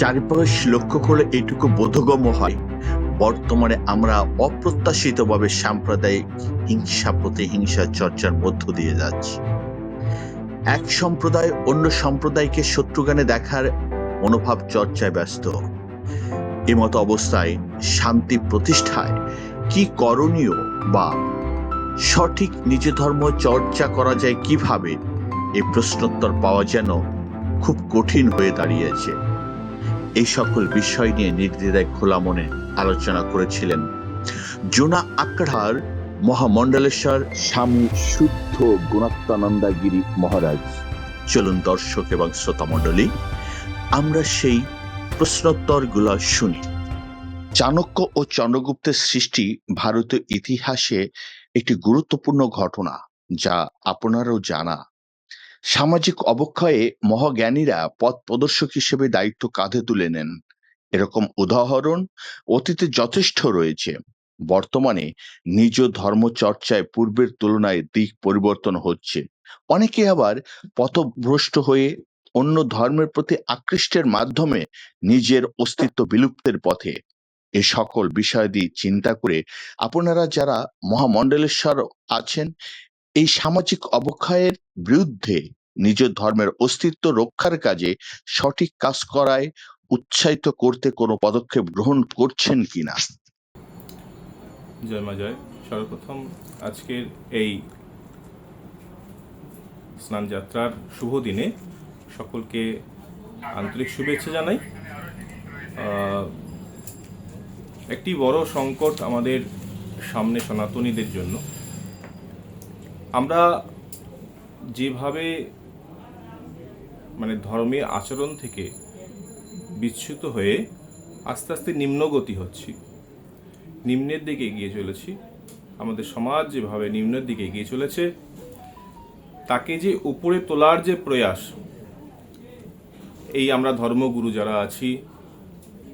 চারিপাশ লক্ষ্য করলে এইটুকু বোধগম্য হয়। বর্তমানে আমরা অপ্রত্যাশিতভাবে সাম্প্রদায়িক হিংসা, প্রতিহিংসা চর্চার মধ্য দিয়ে যাচ্ছি। এক সম্প্রদায় অন্য সম্প্রদায়কে শত্রুগানে দেখার মনোভাব চর্চায় ব্যস্ত। এমতো অবস্থায় শান্তি প্রতিষ্ঠায় কি করণীয় বা সঠিক নিজ ধর্ম চর্চা করা যায় কীভাবে? এই প্রশ্নোত্তর পাওয়া যেন খুব কঠিন হয়ে দাঁড়িয়েছে। এই সকল বিষয় নিয়ে নির্দ্বিধায় খোলা মনে আলোচনা করেছিলেন। জোনা আক্রার মহামণ্ডলেশ্বর স্বামী শুদ্ধ গুণাত্মানন্দাগিরি মহারাজ। চলুন দর্শক এবং শ্রোতা মণ্ডলী, আমরা সেই প্রশ্নোত্তরগুলো শুনি। চাণক্য ও চন্দ্রগুপ্তের সৃষ্টি ভারতীয় ইতিহাসে একটি গুরুত্বপূর্ণ ঘটনা, যা আপনারও জানা। সামাজিক অবক্ষয়ে মহাজ্ঞানীরা পথ প্রদর্শক হিসেবে দায়িত্ব কাঁধে তুলে নেন। এরকম উদাহরণ অতীতে যথেষ্ট রয়েছে। বর্তমানে নিজ ধর্ম চর্চায় পূর্বের তুলনায় দিক পরিবর্তন হচ্ছে। অনেকে আবার পথভ্রষ্ট হয়ে অন্য ধর্মের প্রতি আকৃষ্টের মাধ্যমে নিজের অস্তিত্ব বিলুপ্তের পথে এ সকল বিষয়াদি চিন্তা করে আপনারা যারা মহামণ্ডলেশ্বর আছেন এই সামাজিক অবক্ষয়ের বিরুদ্ধে নিজ ধর্মের অস্তিত্ব রক্ষার কাজে সঠিক কাজ করায় উৎসাহিত করতে কোনো পদক্ষেপ গ্রহণ করছেন কিনা? জয় মা জয়। সর্বপ্রথম আজকের এই স্নান যাত্রার শুভ দিনে সকলকে আন্তরিক শুভেচ্ছা জানাই। একটি বড় সংকট আমাদের সামনে সনাতনীদের জন্য। আমরা যেভাবে মানে ধর্মীয় আচরণ থেকে বিচ্যুত হয়ে আস্তে আস্তে নিম্নগতি হচ্ছি, নিম্নের দিকে এগিয়ে চলেছি, আমাদের সমাজ যেভাবে নিম্নের দিকে এগিয়ে চলেছে, তাকে যে উপরে তোলার যে প্রয়াস, এই আমরা ধর্মগুরু যারা আছি,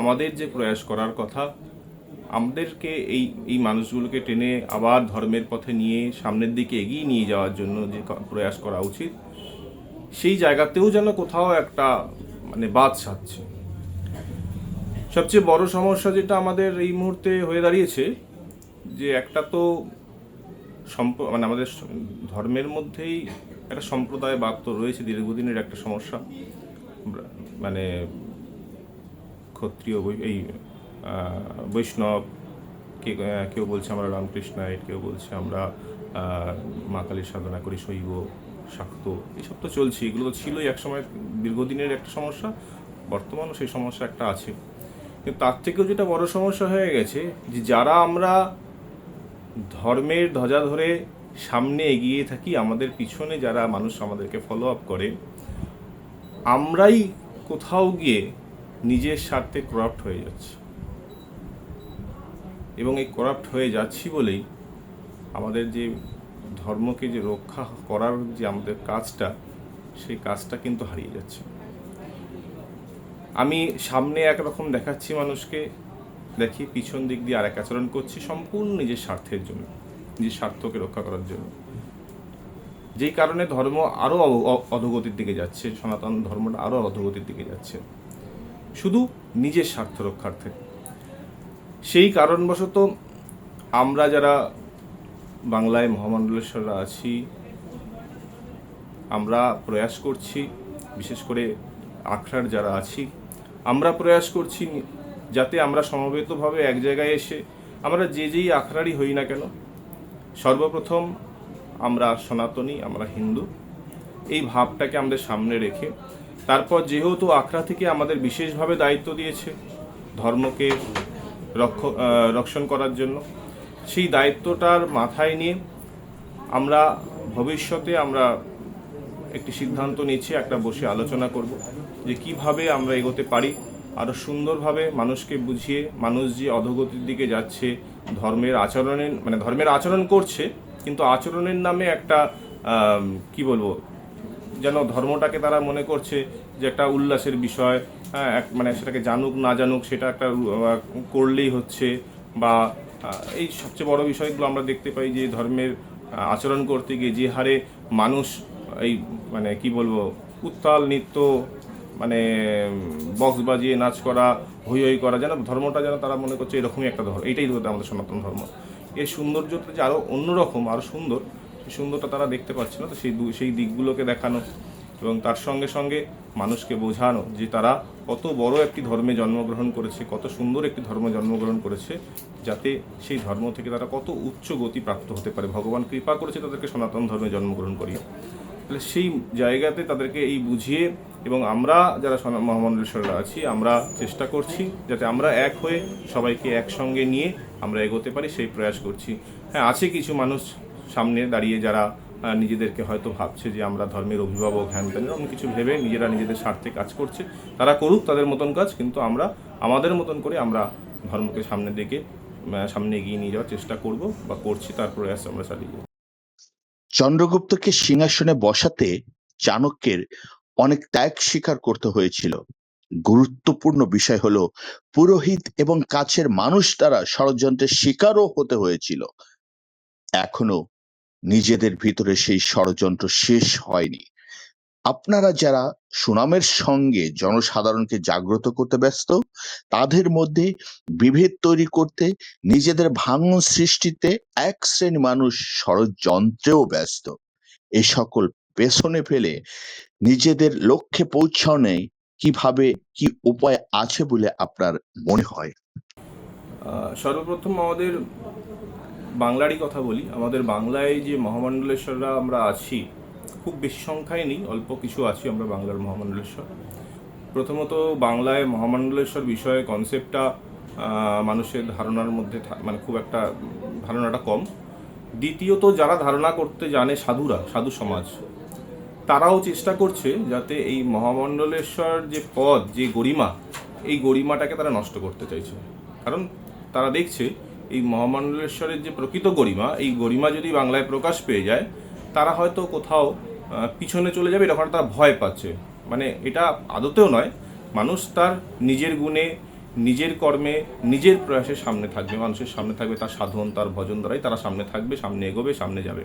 আমাদের যে প্রয়াস করার কথা আমাদেরকে এই এই মানুষগুলোকে টেনে আবার ধর্মের পথে নিয়ে সামনের দিকে এগিয়ে নিয়ে যাওয়ার জন্য যে প্রয়াস করা উচিত, সেই জায়গাতেও যেন কোথাও একটা মানে বাদ সাধছে সবচেয়ে বড় সমস্যা যেটা আমাদের এই মুহূর্তে হয়ে দাঁড়িয়েছে, যে একটা তো সম্প- মানে আমাদের ধর্মের মধ্যেই একটা সম্প্রদায় বাদ তো রয়েছে, দীর্ঘদিনের একটা সমস্যা। মানে ক্ষত্রিয় এই বৈষ্ণব, কে কেউ বলছে আমরা রামকৃষ্ণায়ত কেউ বলছে আমরা মা কালীর সাধনা করি, শৈব, শাক্ত, এসব তো চলছে, এগুলো তো ছিলই একসময়, দীর্ঘদিনের একটা সমস্যা, বর্তমানও সেই সমস্যা একটা আছে। কিন্তু তার থেকেও যেটা বড় সমস্যা হয়ে গেছে, যে যারা আমরা ধর্মের ধ্বজা ধরে সামনে এগিয়ে থাকি, আমাদের পিছনে যারা মানুষ আমাদেরকে ফলো আপ করে, আমরাই কোথাও গিয়ে নিজের স্বার্থে করাপ্ট হয়ে যাচ্ছি। এবং এই করাপ্ট হয়ে যাচ্ছি বলেই আমাদের যে ধর্মকে যে রক্ষা করার যে আমাদের কাজটা, সেই কাজটা কিন্তু হারিয়ে যাচ্ছে। আমি সামনে একরকম দেখাচ্ছি মানুষকে, দেখি পিছন দিক দিয়ে আরেক আচরণ করছি সম্পূর্ণ নিজের স্বার্থের জন্য, নিজের স্বার্থকে রক্ষা করার জন্য। যেই কারণে ধর্ম আরও অধোগতির দিকে যাচ্ছে, সনাতন ধর্মটা আরও অধোগতির দিকে যাচ্ছে। শুধু নিজের স্বার্থ রক্ষার্থে সেই কারণবশত আমরা যারা বাংলায় মহামণ্ডলেশ্বররা আছি, আমরা প্রয়াস করছি, বিশেষ করে আখড়ার যারা আছি, আমরা প্রয়াস করছি যাতে আমরা সমবেতভাবে এক জায়গায় এসে আমরা যে যেই আখড়ারই হই না কেন, সর্বপ্রথম আমরা সনাতনী, আমরা হিন্দু, এই ভাবটাকে আমাদের সামনে রেখে, তারপর যেহেতু আখড়া থেকে আমাদের বিশেষভাবে দায়িত্ব দিয়েছে ধর্মকে রক্ষ রক্ষণ করার জন্য। সেই দায়িত্বটার মাথায় নিয়ে আমরা ভবিষ্যতে আমরা একটি সিদ্ধান্ত নিচ্ছি, একটা বসে আলোচনা করব যে কীভাবে আমরা এগোতে পারি আরও সুন্দরভাবে মানুষকে বুঝিয়ে, মানুষ যে অধোগতির দিকে যাচ্ছে, ধর্মের আচরণের মানে ধর্মের আচরণ করছে, কিন্তু আচরণের নামে একটা কি বলব, যেন ধর্মটাকে তারা মনে করছে যে একটা উল্লাসের বিষয় হ্যাঁ মানে সেটাকে জানুক, না জানুক, সেটা একটা করলেই হচ্ছে বা এই সবচেয়ে বড় বিষয়গুলো আমরা দেখতে পাই যে ধর্মের আচরণ করতে গিয়ে যে হারে মানুষ এই মানে কি বলব, উত্তাল নৃত্য মানে বক্স বাজিয়ে নাচ করা হই হই করা, যেন ধর্মটা যেন তারা মনে করছে এরকমই একটা ধর্ম। এটাই বোধহয় আমাদের সনাতন ধর্ম। এর সৌন্দর্যটা যে আরও অন্যরকম আরও সুন্দর সুন্দরটা তারা দেখতে পাচ্ছে না, তো সেই সেই দিকগুলোকে দেখানো। এবং তার সঙ্গে সঙ্গে মানুষকে বোঝানো যে তারা কত বড় একটি ধর্মে জন্মগ্রহণ করেছে, কত সুন্দর একটি ধর্মে জন্মগ্রহণ করেছে, যাতে সেই ধর্ম থেকে তারা কত উচ্চ গতি প্রাপ্ত হতে পারে। ভগবান কৃপা করেছে তাদেরকে সনাতন ধর্মে জন্মগ্রহণ করিয়ে। তাহলে সেই জায়গাতে তাদেরকে এই বুঝিয়ে এবং আমরা যারা মহামণ্ডলেশ্বররা আছি, আমরা চেষ্টা করছি যাতে আমরা এক হয়ে সবাইকে একসঙ্গে নিয়ে আমরা এগোতে পারি, সেই প্রয়াস করছি। হ্যাঁ আছে কিছু মানুষ সামনে দাঁড়িয়ে যারা নিজেদেরকে হয়তো ভাবছে যে আমরা ধর্মের অভিভাবক, হ্যান ত্যান, এরকম কিছু ভেবে নিজেরা নিজেদের স্বার্থে কাজ করছে। তারা করুক তাদের মতন কাজ, কিন্তু আমরা আমাদের মতন করে আমরা ধর্মকে সামনের দিকে সামনে এগিয়ে নিয়ে যাওয়ার চেষ্টা করব বা করছি, তার প্রয়াস আমরা চালিয়ে যাব। চন্দ্রগুপ্তকে সিংহাসনে বসাতে চাণক্যের অনেক ত্যাগ স্বীকার করতে হয়েছিল। গুরুত্বপূর্ণ বিষয় হলো, পুরোহিত এবং কাছের মানুষ দ্বারা ষড়যন্ত্রের শিকারও হতে হয়েছিল। এখনও নিজেদের ভিতরে সেই ষড়যন্ত্র শেষ হয়নি। আপনারা যারা সুনামের সঙ্গে জনসাধারণকে জাগ্রত করতে ব্যস্ত, তাদের মধ্যে বিভেদ তৈরি করতে, নিজেদের ভাঙন সৃষ্টিতে এক শ্রেণি মানুষ ষড়যন্ত্রেও ব্যস্ত। এ সকল পেছনে ফেলে নিজেদের লক্ষ্যে পৌঁছানো কীভাবে কি উপায় আছে বলে আপনার মনে হয়? সর্বপ্রথম আমাদের বাংলারই কথা বলি, আমাদের বাংলায় যে মহামণ্ডলেশ্বররা আমরা আছি, খুব বেশি সংখ্যায় নেই, অল্প কিছু আছি আমরা বাংলার মহামণ্ডলেশ্বর। প্রথমত বাংলায় মহামণ্ডলেশ্বর বিষয়ে কনসেপ্টটা মানুষের ধারণার মধ্যে মানে খুব একটা ধারণাটা কম। দ্বিতীয়ত যারা ধারণা করতে জানে সাধুরা, সাধু সমাজ, তারাও চেষ্টা করছে যাতে এই মহামণ্ডলেশ্বর যে পদ, যে গরিমা, এই গরিমাটাকে তারা নষ্ট করতে চাইছে। কারণ তারা দেখছে এই মহামণ্ডলেশ্বরের যে প্রকৃত গরিমা, এই গরিমা যদি বাংলায় প্রকাশ পেয়ে যায়, তারা হয়তো কোথাও পিছনে চলে যাবে এরকম তারা ভয় পাচ্ছে। মানে এটা আদতেও নয়। মানুষ তার নিজের গুণে, নিজের কর্মে, নিজের প্রয়াসের সামনে থাকবে, মানুষের সামনে থাকবে, তার সাধন, তার ভজন দ্বারাই তারা সামনে থাকবে, সামনে এগোবে, সামনে যাবে।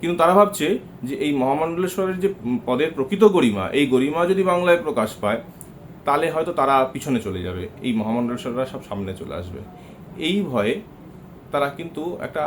কিন্তু তারা ভাবছে যে এই মহামণ্ডলেশ্বরের যে পদের প্রকৃত গরিমা, এই গরিমা যদি বাংলায় প্রকাশ পায়, তাহলে হয়তো তারা পিছনে চলে যাবে, এই মহামণ্ডলেশ্বররা সব সামনে চলে আসবে। এই ভয়ে তারা কিন্তু একটা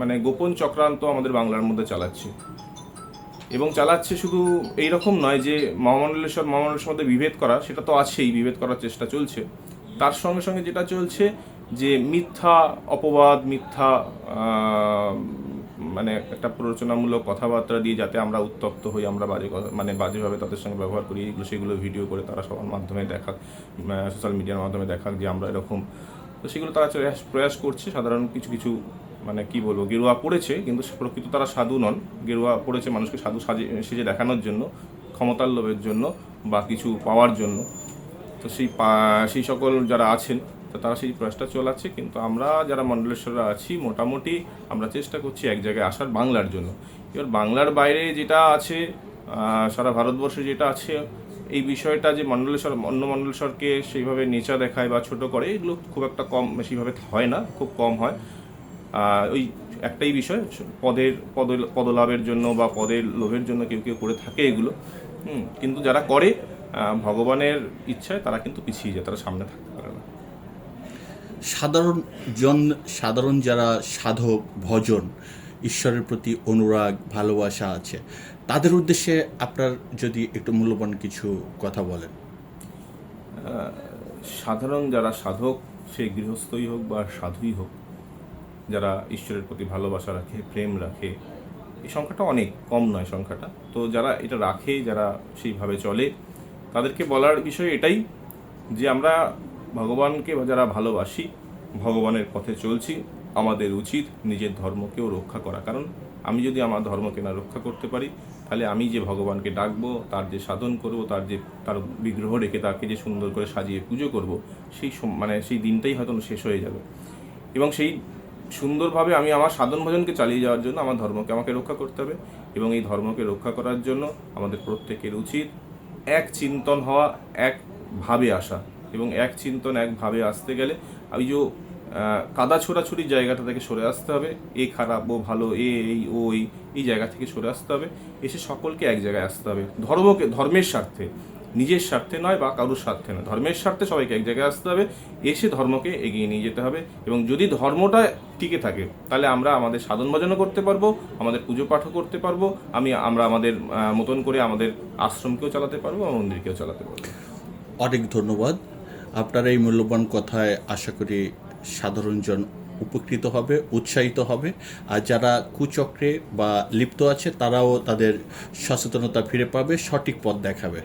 মানে গোপন চক্রান্ত আমাদের বাংলার মধ্যে চালাচ্ছে। এবং চালাচ্ছে শুধু এই রকম নয় যে মহামণ্ডলেশ্বর মহামণ্ডলেশ্বর মধ্যে বিভেদ করা, সেটা তো আছেই, বিভেদ করার চেষ্টা চলছে। তার সঙ্গে সঙ্গে যেটা চলছে যে মিথ্যা অপবাদ, মিথ্যা মানে একটা প্ররোচনামূলক কথাবার্তা দিয়ে যাতে আমরা উত্তপ্ত হই, আমরা বাজে কথা মানে বাজেভাবে তাদের সঙ্গে ব্যবহার করি, এগুলো, সেগুলো ভিডিও করে তারা সবার মাধ্যমে দেখাক সোশ্যাল মিডিয়ার মাধ্যমে দেখাক যে আমরা এরকম তো সেগুলো তারা প্রয়াস করছে। সাধারণ কিছু কিছু মানে কি বলব, গেরুয়া পড়েছে, কিন্তু প্রকৃত তারা সাধু নন। গেরুয়া পড়েছে মানুষকে সাধু সাজে, সেজে দেখানোর জন্য, ক্ষমতার লোভের জন্য বা কিছু পাওয়ার জন্য। তো সেই সেই সকল যারা আছেন, তো তারা সেই প্রয়াসটা চলাচ্ছে। কিন্তু আমরা যারা মণ্ডলেশ্বররা আছি, মোটামুটি আমরা চেষ্টা করছি এক জায়গায় আসার বাংলার জন্য। এবার বাংলার বাইরে যেটা আছে সারা ভারতবর্ষে যেটা আছে এই বিষয়টা যে মণ্ডলেশ্বর অন্য মণ্ডলেশ্বরকে সেইভাবে নেচা দেখায় বা ছোট করে, এগুলো খুব একটা কম বেশিভাবে হয় না, খুব কম হয়। ওই একটাই বিষয়, পদের পদ পদলাভের জন্য বা পদের লোভের জন্য কেউ কেউ করে থাকে এগুলো। হুম, কিন্তু যারা করে ভগবানের ইচ্ছায় তারা কিন্তু পিছিয়ে যায়, তারা সামনে থাকতে পারে না। সাধারণ জন, সাধারণ যারা সাধক, ভজন ঈশ্বরের প্রতি অনুরাগ, ভালোবাসা আছে। তাদের উদ্দেশ্যে আপনার যদি একটু মূল্যবান কিছু কথা বলেন। সাধারণ যারা সাধক, সে গৃহস্থই হোক বা সাধুই হোক, যারা ঈশ্বরের প্রতি ভালোবাসা রাখে, প্রেম রাখে, এই সংখ্যাটা অনেক, কম নয় সংখ্যাটা। তো যারা এটা রাখে, যারা সেইভাবে চলে, তাদেরকে বলার বিষয় এটাই যে আমরা ভগবানকে যারা ভালোবাসি, ভগবানের পথে চলছি আমাদের উচিত নিজের ধর্মকেও রক্ষা করা। কারণ আমি যদি আমার ধর্মকে না রক্ষা করতে পারি, তাহলে আমি যে ভগবানকে ডাকবো, তার যে সাধন করব, তার যে, তার বিগ্রহ রেখে তাকে যে সুন্দর করে সাজিয়ে পুজো করব, সেই মানে সেই দিনটাই হয়তো শেষ হয়ে যাবে। এবং সেই সুন্দরভাবে আমি আমার সাধন ভজনকে চালিয়ে যাওয়ার জন্য আমার ধর্মকে আমাকে রক্ষা করতে হবে। এবং এই ধর্মকে রক্ষা করার জন্য আমাদের প্রত্যেকের উচিত এক চিন্তন হওয়া, এক ভাবে আসা। এবং এক চিন্তন, এক ভাবে আসতে গেলে আমি যে কাদা ছোড়াছুড়ির জায়গাটা থেকে সরে আসতে হবে। এ খারাপ, ও ভালো, এ, এই, ও, এই এই জায়গা থেকে সরে আসতে হবে। এসে সকলকে এক জায়গায় আসতে হবে। ধর্মকে, ধর্মের স্বার্থে, নিজের স্বার্থে নয় বা কারোর স্বার্থে নয়। ধর্মের স্বার্থে সবাইকে এক জায়গায় আসতে হবে। এসে ধর্মকে এগিয়ে নিয়ে যেতে হবে এবং যদি ধর্মটা টিকে থাকে, তাহলে আমরা আমাদের সাধন ভজনও করতে পারব, আমাদের পুজো পাঠও করতে পারব, আমি, আমরা আমাদের মতন করে আমাদের আশ্রমকেও চালাতে পারব আর মন্দিরকেও চালাতে পারব। অনেক ধন্যবাদ। আপনার এই মূল্যবান কথায় আশা করি সাধারণজন উপকৃত হবে, উৎসাহিত হবে। আর যারা কুচক্রে বা লিপ্ত আছে, তারাও তাদের সচেতনতা ফিরে পাবে, সঠিক পথ দেখাবে।